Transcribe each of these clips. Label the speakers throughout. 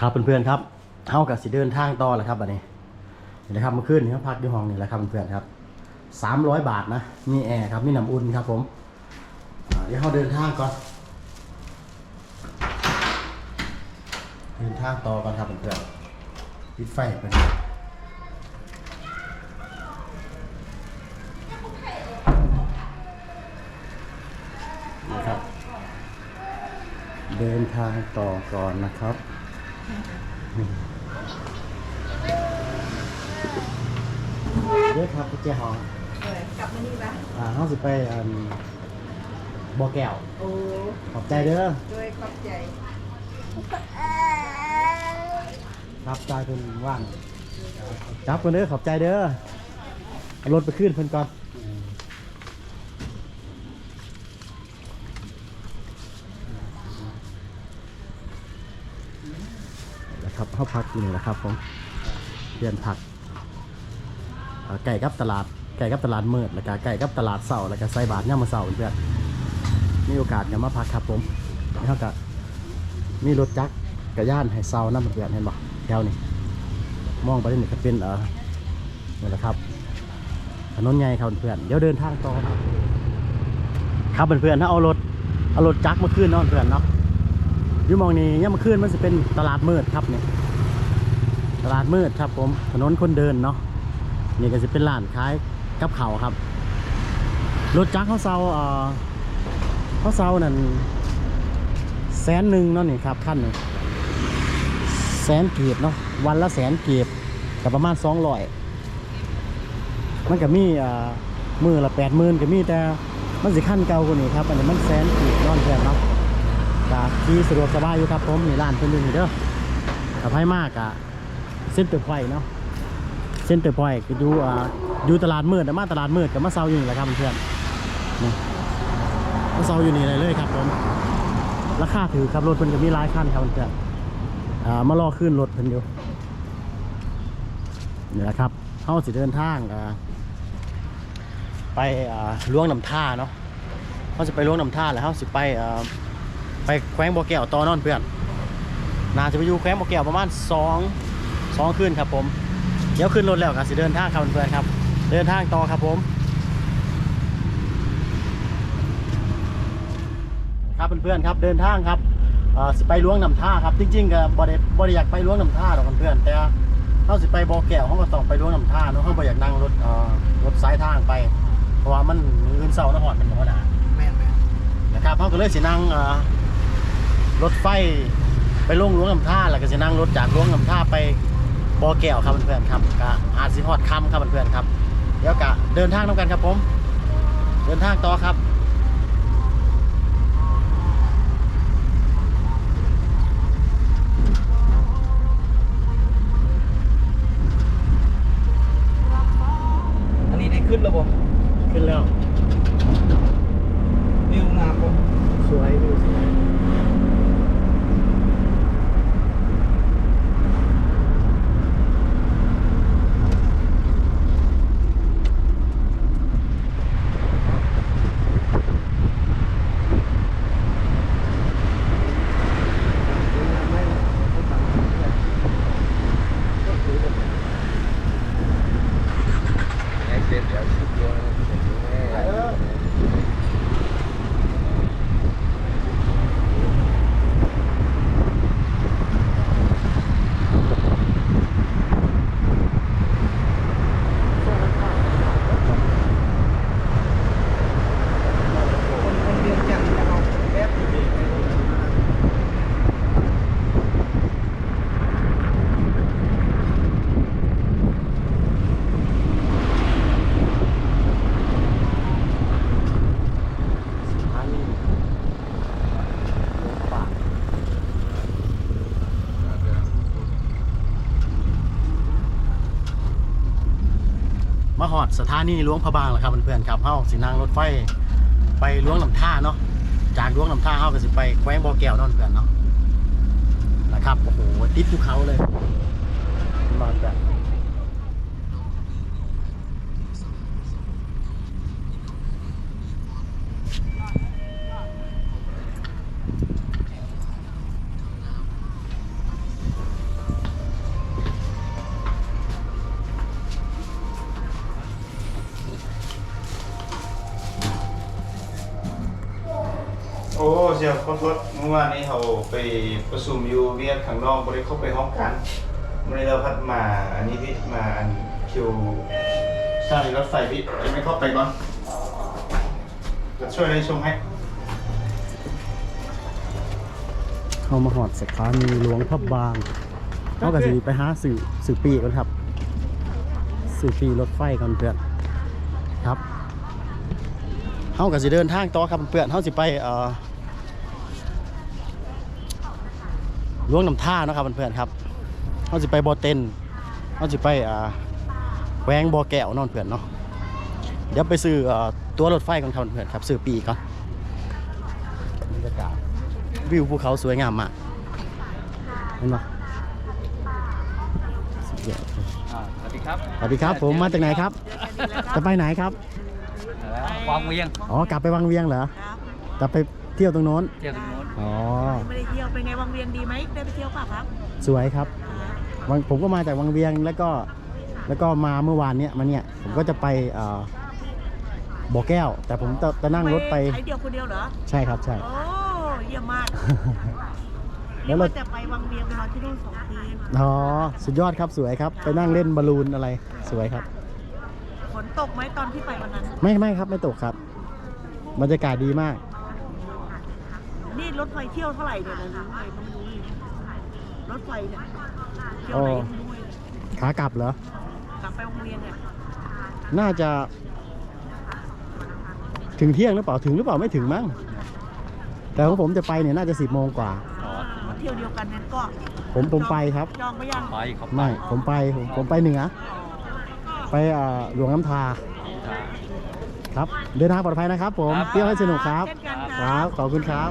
Speaker 1: ครับเพื่อนๆครับเฮากับสิเดินทางต่อแหละครับบัดนี้นี่นะครับเมื่อคืนนี้เขาพักอยู่ห้องนี่แหละครับเพื่อนๆครับสามร้อยบาทนะมีแอร์ครับมีน้ำอุ่นครับผมเดี๋ยวเขาเดินทางก่อน เดินทางต่อก่อนครับเพื่อนๆปิดไฟเพื่อนนี่ครับ เดินทางต่อก่อนนะครับ เด้อครับพี่เจ้าหอง
Speaker 2: เออกลับมานี่ปะ
Speaker 1: อ่าเขาสิไปอันบ่อแก้ว
Speaker 2: โอ้
Speaker 1: ขอบใจเด้อ
Speaker 2: ด้วยขอบใจ
Speaker 1: ครับใจเป็นว่างจับกันเด้อขอบใจเด้อเอารถไปขึ้นเพิ่นก่อนนะครับ เขาพักอยู่นี่แหละครับผมเรียนผักไก่กับตลาดไก่กับตลาดมืดแล้วก็ไก่กับตลาดเสาร์แล้วก็ใส่บาทย่ามาเสาร์เพื่อนมีโอกาสกันมาพักครับผมแล้วก็มีรถจักรกระย่านให้เสาน้ำเพื่อนเห็นบ่แถวนี้มองไปนี่ก็เป็นเออนี่แหละครับถนนใหญ่ครับเพื่อนเดี๋ยวเดินทางต่อครับครับเพื่อนถ้าเอารถเอารถจักรมาขึ้นเนาะเพื่อนเนาะยู่มองนี้ย่ามาขึ้นมันจะเป็นตลาดมืดครับเนี่ต ลาดมืดครับผม ถนนคนเดินเนาะ นี่ก็จะเป็นร้านขายกับเขาครับ รถจักรเขาเซาเอ่อเขาเซานั่นแสนหนึ่งเนาะนี่ครับขั้นหนึ่งแสนเกีบเนาะ วันละแสนเกีบกับประมาณสองร้อยมันก็มีเอ่อมือละแปดหมื่นก็มีแต่มันสิขั้นเก่ากว่านี้ครับ อันนี้มันแสนเกีบนอนเพื่อนเนาะที่สะดวกสบายอยู่ครับผมนี่ร้านเพิ่นอยู่นี่เด้อกับให้มากอะ เส้นตึกไฟเนาะเส้นเตอร์พอยต์ก็อยู่อ่าอยู่ตลาดมืดแต่มาตลาดมืดกับมาเซาอยู่นี่แหละครับเพื่อนนี่มาเซาอยู่นี่เลยเลยครับผมราคาถือครับรถเพิ่นก็มีหลายคันครับเพื่อนอ่ามารอขึ้นรถเพิ่นอยู่นี่แหละครับเฮาสิเดินทางอ่าไปอ่าล้วงน้ำท่าเนาะเฮาสิไปล้วงน้ำท่าแล้วเฮาสิไปอ่าไปแขวงบ่อแก้วต่อนอนเพื่อน น่าจะไปอยู่แขวงบ่อแก้วประมาณสอง 2 2คืนครับผม เดี๋ยวขึ้นรถแล้วครับสิเดินทางครับเพื่อนๆครับ เดินทางต่อครับผม ครับเพื่อนๆครับเดินทางครับเอ่อสิไปล้วงน้ำท่าครับ จริงๆก็บ่ได้บ่ได้อยากไปล้วงน้ำท่าหรอกเพื่อนๆแต่เขาสิไปบ่อแก้วเขาก็ต้องไปล้วงน้ำท่าเนาะเขาบ่อยากนั่งรถเอ่อรถสายทางไป เพราะว่ามันมือเสาร์นหอดมันบ่หนา
Speaker 2: แม่นแม่น
Speaker 1: นะครับเขาก็เลยสินั่งเอ่อรถไฟไปลงล้วงน้ำท่าแล้วก็สินั่งรถจากล้วงน้ำท่าไป บอแก้วครับเพื่อนๆครับกะอาจสิฮอดคำครับเพื่อนๆครับเดี๋ยวกะเดินทางนํกันครับผม เดินทางต่อครับ
Speaker 2: อันนี้ได้ขึ้นแล้วบ่
Speaker 1: ขึ้นแล้ว
Speaker 2: วิวงามบ่
Speaker 1: สวยดูสวย
Speaker 2: คนคนเดียวจังจะเอาแบบนี้
Speaker 1: สถานีรถปากมาหอด สถานีหลวงพระบางแล้วครับเพื่อนๆครับเฮาสินังรถไฟไปหลวงลำท่าเนาะจากหลวงลำท่าเฮาก็สิไปแขวงบ่อแก้วเนอนเพื่อนเนาะนะครับโอ้โหติดภูเขาเลย
Speaker 3: เสียขอโทษเมื่อวานนี้เขาไปประชุมอยู่เวียดข้างนอกบ่ได้เข้าไปห้องกันมื่อนี้เราพัดมาอันนี้พี่มาอันคิวสถานีรถไฟพี่ไม่เข้าไปก่อนจะช่วยได้ชมให้
Speaker 1: เข้ามาหอดสถานีหลวงพระบางเขาก็สิไปหาสื่อสื่อปีก่อนครับ สื่อปีรถไฟก่อนเพื่อนครับเขาก็สิเดินทางต่อครับเพื่อนเขาสิไปเอ่อห ลวงน้ำท่าเนาะครับเพื่อนๆครับเขาสิไปบ่อเต็นเขาสิไปอ่าแหวงบ่อแก้วนอนเพื่อนเนาะเดี๋ยวไปซื้อเอ่อตัวรถไฟก่อนครับเพื่อนๆครับซื้อปีก่อนบรรยากาศวิวภูเขาสวยงามมากเห็นปะสุดยอดเลย
Speaker 2: สวัสดีครับ
Speaker 1: สวัสดีครับ ผมมาจากไหนครับ จะไปไหนครับ
Speaker 2: วางเวียง
Speaker 1: อ๋อ กลับไปวังเวียงเหรอ
Speaker 4: ครับ
Speaker 1: จะไป เที่ยวตรงโน้น
Speaker 2: เที่ยวตรงโน้น
Speaker 1: อ๋อ
Speaker 4: ไม่ได้เที่ยวเป็นไงวังเวียงดีไหมได้ไปเที่ยวเปล่าครับ
Speaker 1: สวยครับวังผมก็มาจากวังเวียงแล้วก็แล้วก็มาเมื่อวานเนี้ยมาเนี่ยผมก็จะไปเอ่อบ่อแก้ว แต่ผมจะจะนั่งรถไป
Speaker 4: ใช้เดียวคนเดียวเหรอ
Speaker 1: ใช่ครับใช่
Speaker 4: โอ้เยี่ยมมาก
Speaker 1: แล้
Speaker 4: นี่
Speaker 1: วเรา
Speaker 4: ว่าจะไปวังเวียงไปนอนที่นู่นสองคืน
Speaker 1: อ๋อสุดยอดครับสวยครับ ไปนั่งเล่นบอลลูนอะไรสวยครับ
Speaker 4: ฝนตกไหมตอนที่ไปวันนั้น
Speaker 1: ไม่ไม่ครับไม่ตกครับ บรรยากาศดีมาก
Speaker 4: นี่รถไฟเที่ยวเท่าไหร่เนี่ยนะรู้ไหมไม่รู้เลยรถไฟเนี่ยเที่ยวไหนไม่รู้เลย
Speaker 1: ขากลับเหรอ
Speaker 4: กลับไปวังเวียงเนี่ย
Speaker 1: น่าจะ ถึงเที่ยงหรือเปล่าถึงหรือเปล่าไม่ถึงมั้งแต่ของผมจะไปเนี่ยน่าจะสิบโมงกว่า
Speaker 2: อ๋อ
Speaker 4: เที่ยวเดียวกันนั้นก็
Speaker 1: ผมผมไปครับ
Speaker 4: จองไปยัง
Speaker 2: ไปเขา
Speaker 1: ไม่ผมไปผมผมไปเหนือ ไปอ่าหลวงน้ำทาครับ เดินทางปลอดภัยนะครับ ผมเที่ยวให้สนุกครับ
Speaker 4: เช่นกัน
Speaker 1: ครั
Speaker 4: บ
Speaker 1: ขอบคุณครับ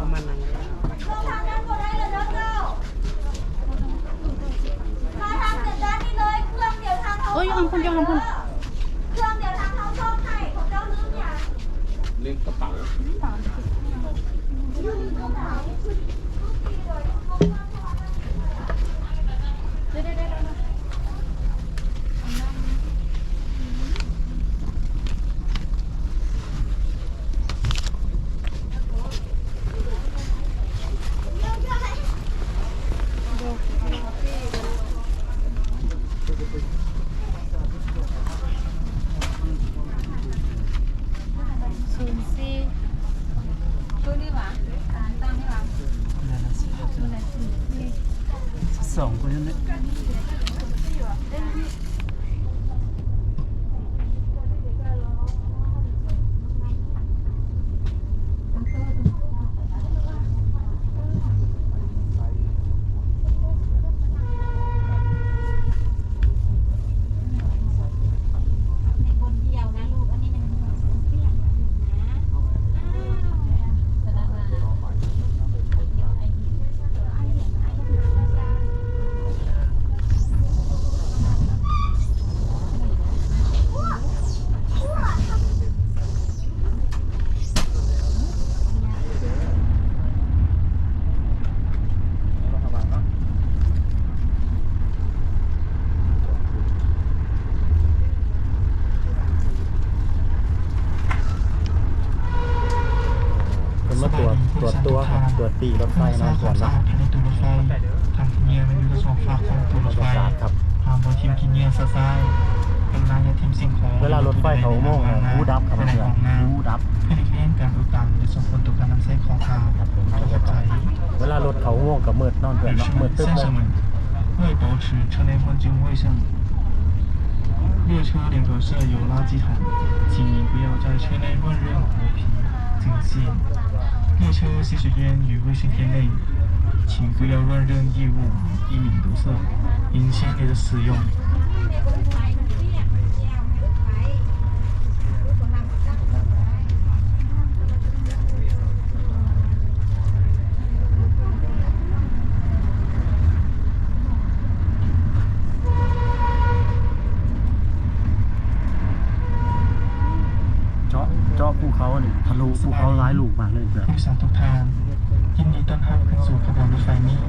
Speaker 4: ประมาณนั้น
Speaker 5: เอ้ยยังคนเดียวยังคน
Speaker 6: เครื่องเดียวทางเขาชอบให้ของเจ้าลืมอย่าง
Speaker 2: ลืมกระเป๋า
Speaker 5: ศูนย์สี่ตัวนี้หวะตั้งนี่หวะตัวไหนศูนย์สี่
Speaker 2: สองคนนั้น
Speaker 5: ในบนเดียวนะลูก อันนี้มันหัวสูงเตี้ยนะนะพนักงาน
Speaker 1: ปีรถไฟ
Speaker 2: เพื่อส
Speaker 1: เนาะ
Speaker 2: ร้าง
Speaker 1: เพื่
Speaker 2: ค
Speaker 1: อ
Speaker 2: วาน มสะ
Speaker 1: เนาะ
Speaker 2: อาดภายในตัวรถไฟทางที่เงียมันอยู่กับสองฝั่งของตัวร
Speaker 1: บร
Speaker 2: ถ
Speaker 1: ร
Speaker 2: ไฟ
Speaker 1: ยากาศครับ
Speaker 2: ห้ามบอทิมกินเงียซะซ้ายกรุณาอย่าทิมสิ่งของ
Speaker 1: เวลารถไฟเขาโม่งอะหูดับครับ
Speaker 2: ภายใน
Speaker 1: เพื่อน
Speaker 2: ห้องน้
Speaker 1: หูดับ ำ
Speaker 2: เพื่อหลีกเลี่ยงการอุดตันและส่งผลต่อการนำใช้ของทาง
Speaker 1: ครับผม
Speaker 2: จงเข้าใจ
Speaker 1: เวลารถเขาโม่งกับมืดเนอนเพื่อน
Speaker 2: 女
Speaker 1: เนาะ
Speaker 2: 士
Speaker 1: มื
Speaker 2: 们
Speaker 1: ด、ตึ๊บ
Speaker 2: 先
Speaker 1: เลย
Speaker 2: 生们，为保持车内环境卫生，列车两头设有垃圾桶，请你不要在车内乱扔活皮、针线。 列车洗手间与卫生间内，请不要乱扔衣物，以免堵塞，影响你的使用。
Speaker 1: ลุภูเขาร้ายลูกมากเลยเพื่อน
Speaker 2: ผู้โดยสารทุกท่านยินดีต้อนรับขึ้นสู่ขบวนรถไฟนี้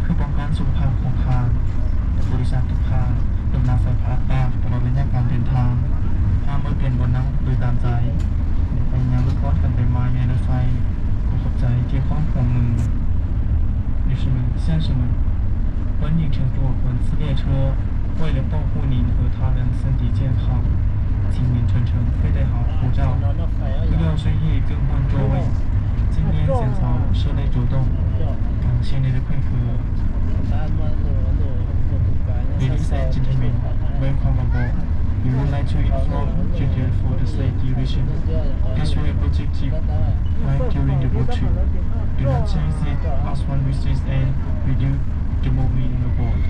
Speaker 2: เพื่อป้องกันสุขภาพของทางผู้โดยสารทุกท่านดำน้ำใส่ผ้าตากตลอดระยะการเดินทางห้ามไม่เปลี่ยนบนนั่งโดยตามใจไปยังรถก้อนกันไปมาในรถไฟขอขอบใจที่ความห่วงมือ女士们、先生们，本影乘坐本次列车，为了保护您和他人身体健康， 请您全程佩戴好口罩，不要随意更换座位，尽量减少车内走动。感谢您的配合。Ladies and gentlemen, welcome aboard. We would like to inform you that for the safety reason, please wear protective right during the road trip. Do not change it as one wishes and reduce the moving aboard.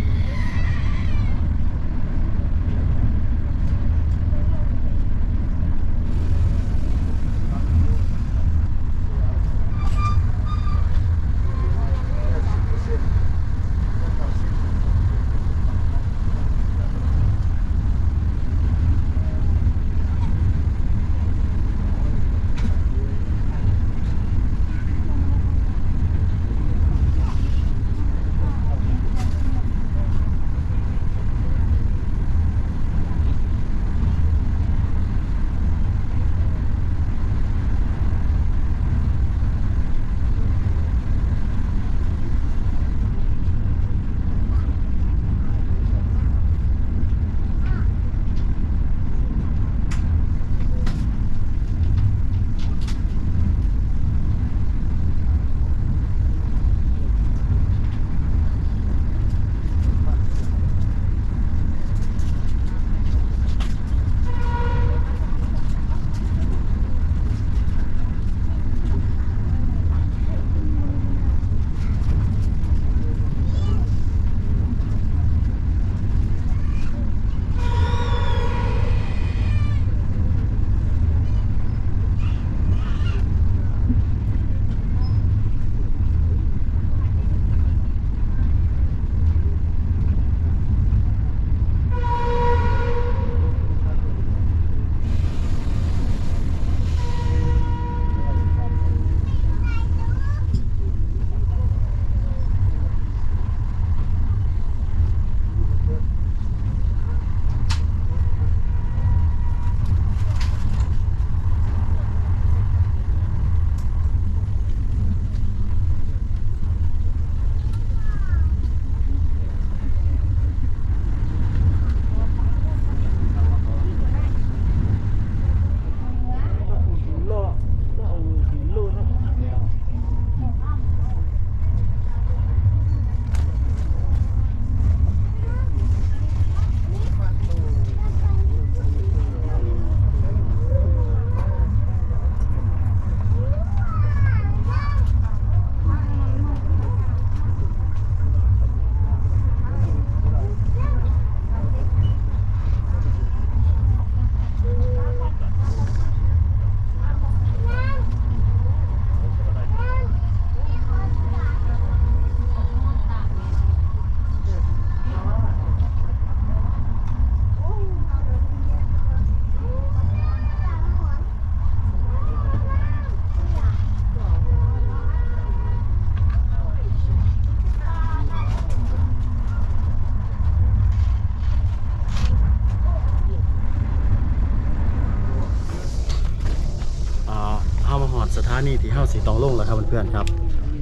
Speaker 1: สี่ตองลงแล้วครับเพื่อนๆครับ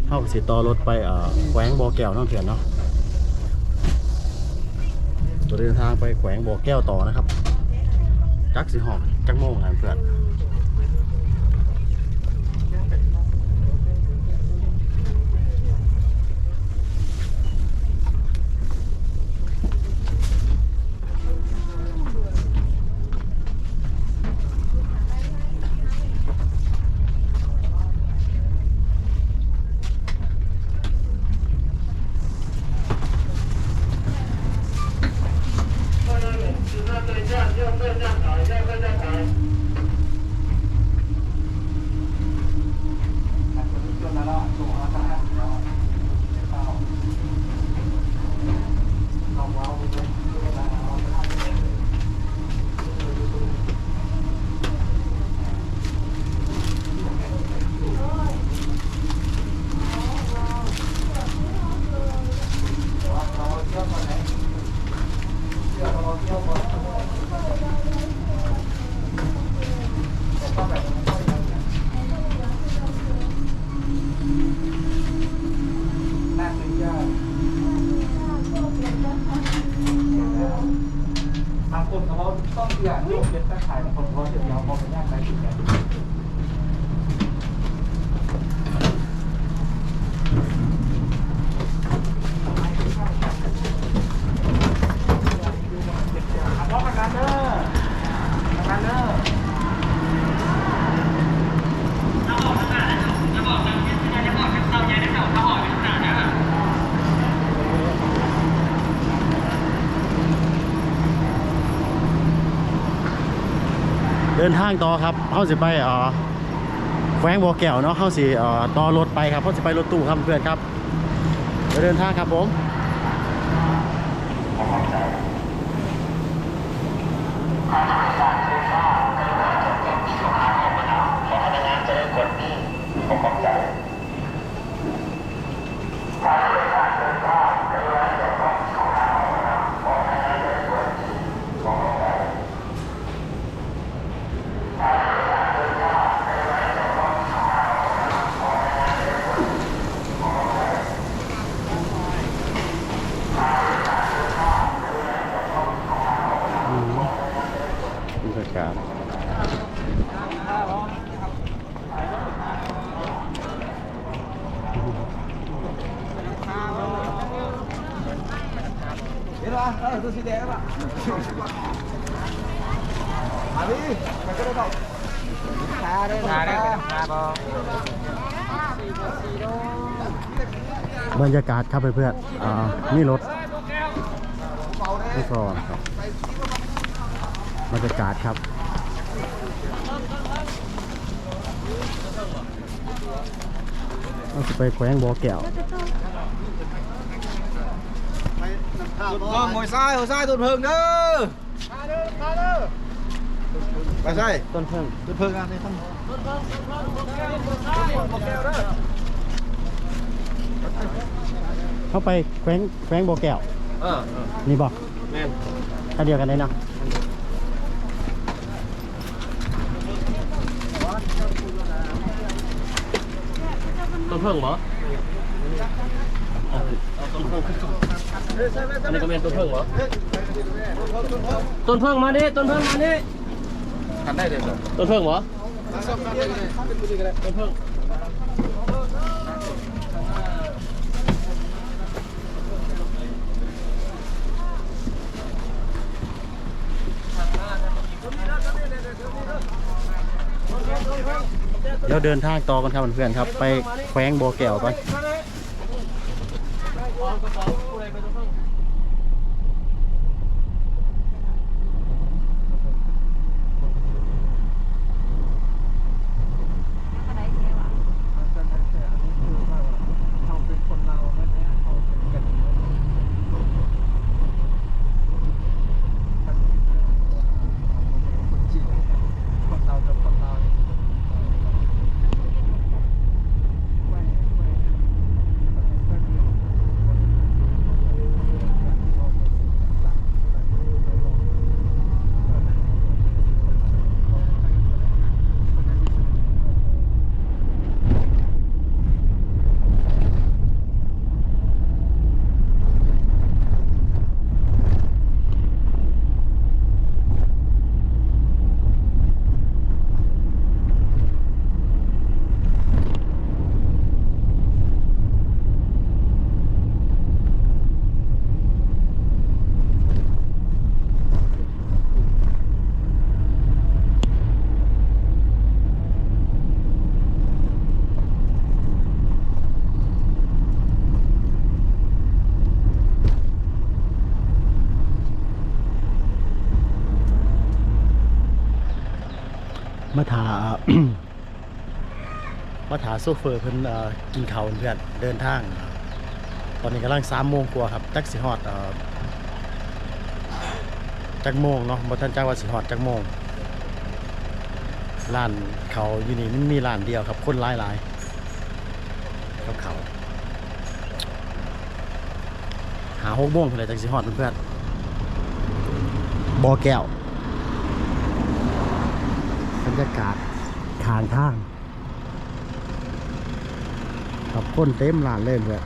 Speaker 1: เฮาเข้าสีต่อรถไปแขวงบ่อแก้วน้องเพื่อนเนาะตัวเดินทางไปแขวงบ่อแก้วต่อนะครับ จักสีหอกจักโมงนะเพื่อน
Speaker 2: น่าจะยากบางคนเขาต้องอยากโยกเป็นตะข่ายบางคนเขาจะยอมมองเป็นยากไปถึงแก่ พร้อมกันเด้อกันเด้อ
Speaker 1: เดินทางต่อครับเข้าสิไปอ่อแขวงบ่อแก้วเนาะเข้าสิอ่อต่อรถไปครับเข้าสิไปรถตู้ครับเพื่อนครับเดี๋ยวเดินทางครับผมบรรยากาศ บรรยากาศครับเพื่อนๆอ่านี่รถไม่ซอนครับบรรยากาศครับเราจะไปแขวงบ่อแก้ว
Speaker 3: Vâng, ngồi sai, ngồi sai tụt hừng đó. Bà sai.
Speaker 1: ต้นเพิ่ง
Speaker 3: Tụt hừng à, thế không?
Speaker 1: เข้าไปแขวงแขวงบ่อแก้ว
Speaker 3: Ờ,
Speaker 1: นี่บอก
Speaker 3: men.
Speaker 1: ถ้าเดียวกันได้เนาะ
Speaker 7: ต้นเพิ่งเหรอต้นเพิ่ง อันนี้ก็เป็นต้นเพิ่งเหรอ ต้นเพิ่งมาดิต้นเพิ่งมาดิ
Speaker 3: Hắn đây được rồi.
Speaker 7: ต้นเพิ่งเหรอ ต้นเพิ่ง
Speaker 1: เดี๋ยวเดินทางต่อกันครับเพื่อนๆครับ ไปแขวงบ่อแก้วก่อน ก็พร้อมกับ มาถามาถาโซเฟอร์เพิ่นเอ่อกินข้าวเพื่อนเดินทาง ตอนนี้กำลังสามโมงกว่าครับจักสิฮอดจักโมงเนาะบ่ทันจักว่าสิฮอดจักโมงร้านเขาอยู่นี่มันมีร้านเดียวครับ คนหลายหลายๆกับเขาหาหกโมงเท่าไหร่จักสิฮอดเพื่อนบ่อแก้ว บรรยากาศทางทาง ขอบคนเต็มลานเลยเลย